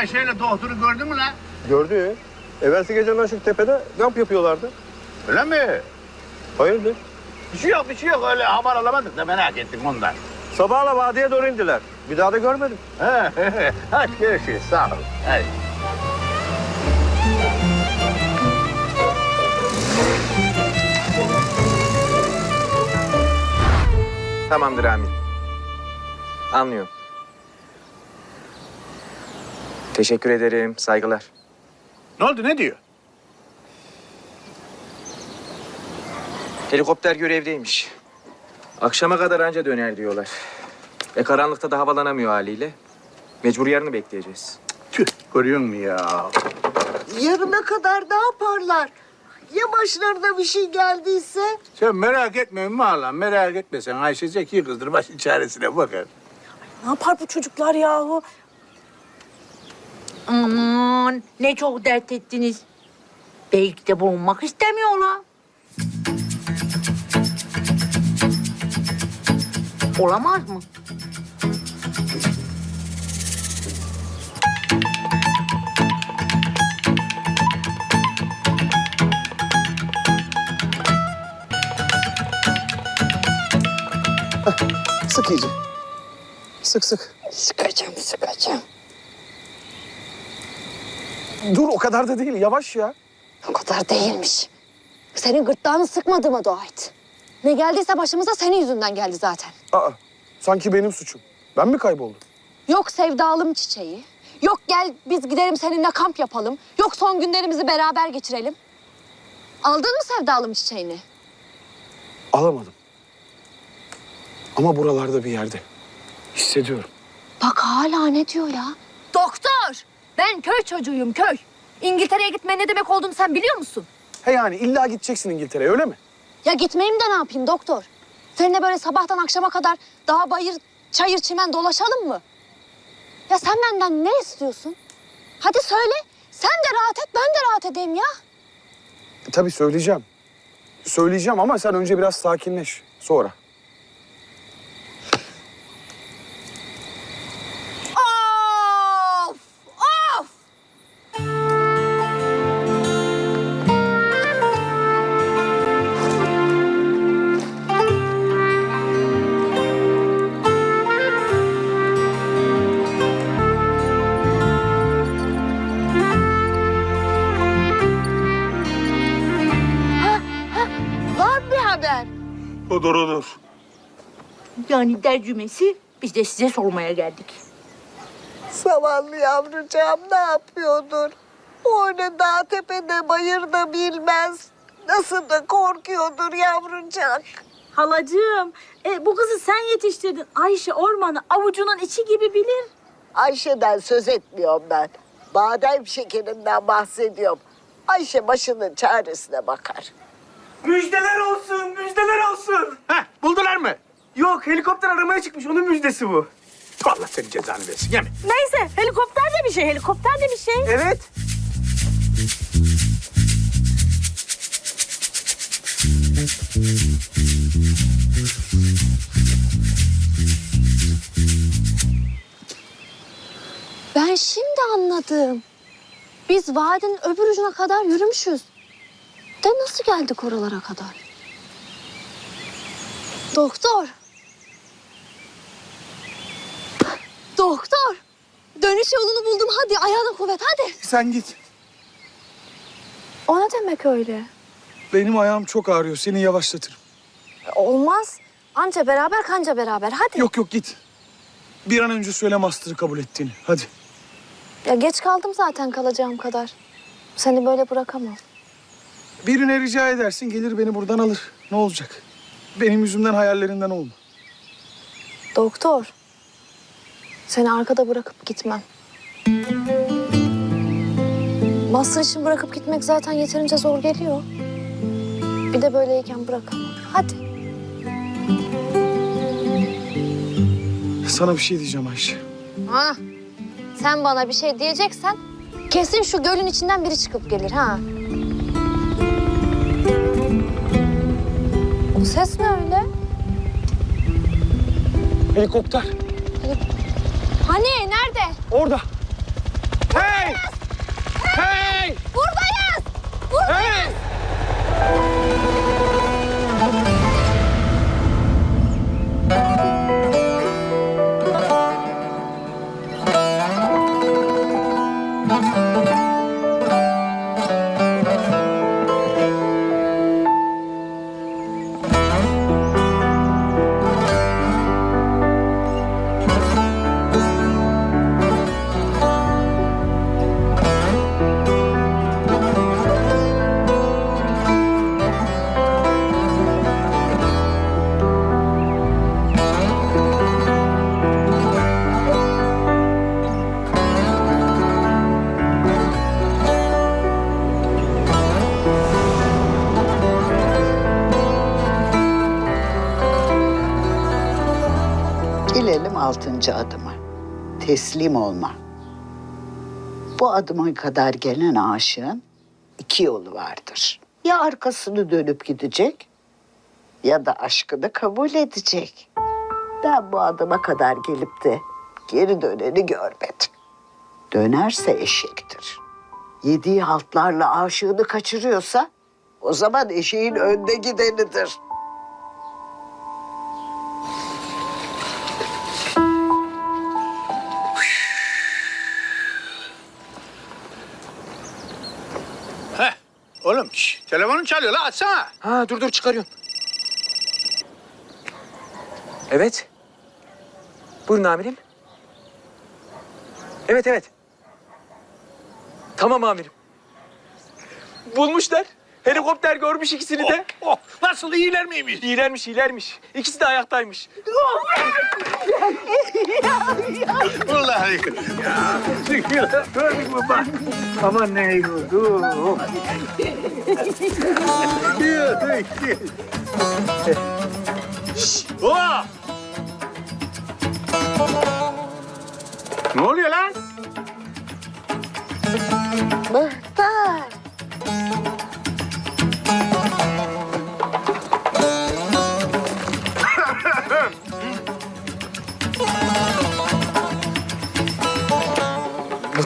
Ayşe ile doktoru gördün mü lan? Gördü. Evvelsi gece Naşık Tepe'de kamp yapıyorlardı. Öyle mi? Hayırdır? Bir şey yok bir şey yok öyle haber alamadık da merak ettim ondan. Sabahla vadiye doğru indiler. Bir daha da görmedim. He, he, he. Hadi görüşürüz sağ ol. Hadi. Tamamdır amirim. Anlıyorum. Teşekkür ederim. Saygılar. Ne oldu ne diyor? Helikopter görevdeymiş. Akşama kadar anca döner diyorlar. E karanlıkta da havalanamıyor haliyle. Mecbur yarını bekleyeceğiz. Tüh görüyor musun ya? Yarına kadar ne yaparlar? Ya başlarına bir şey geldiyse? Sen merak etme Ümmü merak etme sen. Ayşe zeki kızdır başın çaresine bakar. Ne yapar bu çocuklar yahu? Aman ne çok dert ettiniz. Belki de bulunmak istemiyorlar. Olamaz mı? Sık iyice. Sık sık. Sıkacağım, sıkacağım. Dur o kadar da değil yavaş ya. O kadar değilmiş. Senin gırtlağını sıkmadığıma dua et. Ne geldiyse başımıza senin yüzünden geldi zaten. Aa sanki benim suçum. Ben mi kayboldum? Yok sevdalım çiçeği. Yok gel biz gidelim seninle kamp yapalım. Yok son günlerimizi beraber geçirelim. Aldın mı sevdalım çiçeğini? Alamadım. Ama buralarda bir yerde. Hissediyorum. Bak hala ne diyor ya? Doktor! Ben köy çocuğuyum köy. İngiltere'ye gitme ne demek olduğunu sen biliyor musun? He yani illa gideceksin İngiltere'ye öyle mi? Ya gitmeyeyim de ne yapayım doktor? Seninle böyle sabahtan akşama kadar dağ bayır, çayır çimen dolaşalım mı? Ya sen benden ne istiyorsun? Hadi söyle. Sen de rahat et, ben de rahat edeyim ya. E, tabii söyleyeceğim. Söyleyeceğim ama sen önce biraz sakinleş. Sonra. Odur odur. Yani tercümesi biz de size sormaya geldik. Zavallı yavrucağım ne yapıyordur? O öyle dağ tepede bayırda bilmez. Nasıl da korkuyordur yavrucak. Halacığım, e, bu kızı sen yetiştirdin. Ayşe ormanı avucunun içi gibi bilir. Ayşe'den söz etmiyorum ben. Badem şekerinden bahsediyorum. Ayşe başının çaresine bakar. Müjdeler olsun, müjdeler olsun. Heh buldular mı? Yok helikopter aramaya çıkmış. Onun müjdesi bu. Allah senin cezanı versin yemin. Neyse, helikopter de bir şey, helikopter de bir şey. Evet. Ben şimdi anladım. Biz vadinin öbür ucuna kadar yürümüşüz. De nasıl geldik oralara kadar? Doktor. Doktor. Dönüş yolunu buldum. Hadi ayağına kuvvet hadi. Sen git. O ne demek öyle? Benim ayağım çok ağrıyor. Seni yavaşlatırım. Olmaz. Anca beraber kanca beraber. Hadi. Yok yok git. Bir an önce söyle master'ı kabul ettiğini. Hadi. Ya geç kaldım zaten kalacağım kadar. Seni böyle bırakamam. Birine rica edersin gelir beni buradan alır. Ne olacak? Benim yüzümden hayallerinden olma. Doktor. Seni arkada bırakıp gitmem. Master için bırakıp gitmek zaten yeterince zor geliyor. Bir de böyleyken bırakamam. Hadi. Sana bir şey diyeceğim Ayşe. Ha. Sen bana bir şey diyeceksen kesin şu gölün içinden biri çıkıp gelir ha. Ses ne öyle? Helikopter. Hani nerede? Orada. Altıncı adımı. Teslim olma. Bu adıma kadar gelen aşığın iki yolu vardır. Ya arkasını dönüp gidecek ya da aşkını kabul edecek. Ben bu adıma kadar gelip de geri döneni görmedim. Dönerse eşektir. Yediği haltlarla aşığını kaçırıyorsa o zaman eşeğin önde gidenidir. Oğlum şş, telefonun çalıyor la açsana. Ha dur dur çıkarıyorum. Evet. Buyurun amirim. Evet evet. Tamam amirim. Bulmuşlar. Helikopter görmüş ikisini de. Oh, nasıl iyiler miymiş? İyilermiş, iyilermiş. İkisi de ayaktaymış. Vallahi. Ya. Gördün mü bak. Aman ne oldu. Oha! Ne oluyor lan? Muhtar.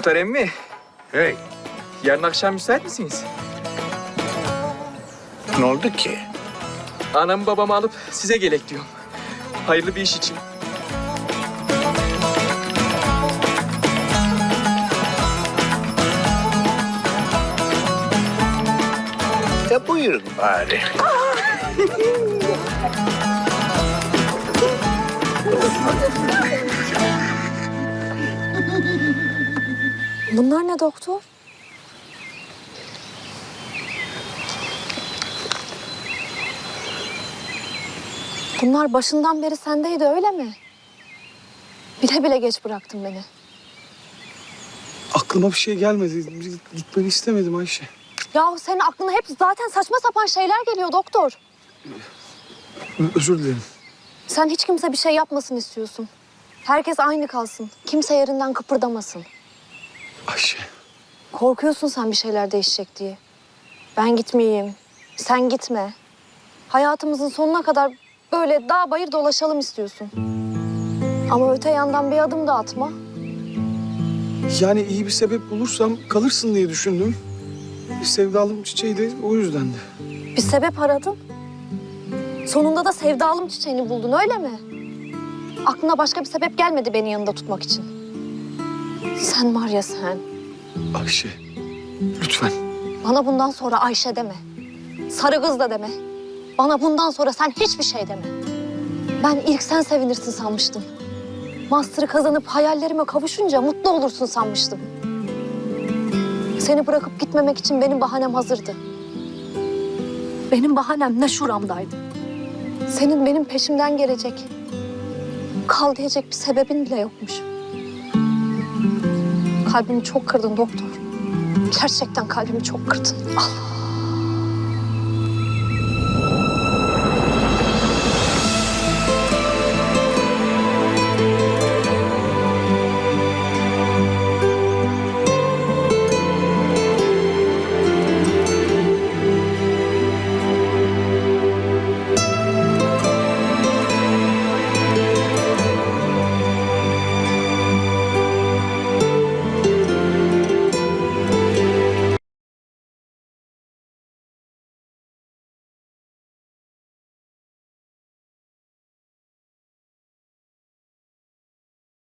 Muhtar emmi, Hey, yarın akşam müsait misiniz? ne oldu ki? Anamı babamı alıp size gelek diyorum. Hayırlı bir iş için. E buyurun bari. Bunlar ne doktor? Bunlar başından beri sendeydi öyle mi? Bile bile geç bıraktın beni. Aklıma bir şey gelmedi. Gitmeni istemedim Ayşe. Yahu senin aklına hep zaten saçma sapan şeyler geliyor doktor. Özür dilerim. Sen hiç kimse bir şey yapmasın istiyorsun. Herkes aynı kalsın. Kimse yerinden kıpırdamasın. Ayşe. Korkuyorsun sen bir şeyler değişecek diye. Ben gitmeyeyim. Sen gitme. Hayatımızın sonuna kadar böyle dağ bayır dolaşalım istiyorsun. Ama öte yandan bir adım da atma. Yani iyi bir sebep bulursam kalırsın diye düşündüm. Bir sevdalım çiçeği de o yüzdendi. Bir sebep aradın. Sonunda da sevdalım çiçeğini buldun öyle mi? Aklına başka bir sebep gelmedi beni yanında tutmak için. Sen var ya sen. Ayşe. Lütfen. Bana bundan sonra Ayşe deme. Sarı kız da deme. Bana bundan sonra sen hiçbir şey deme. Ben ilk sen sevinirsin sanmıştım. Master'ı kazanıp hayallerime kavuşunca mutlu olursun sanmıştım. Seni bırakıp gitmemek için benim bahanem hazırdı. Benim bahanem ne şuramdaydı. Senin benim peşimden gelecek, kal diyecek bir sebebin bile yokmuş. Kalbimi çok kırdın doktor. Gerçekten kalbimi çok kırdın. Allah.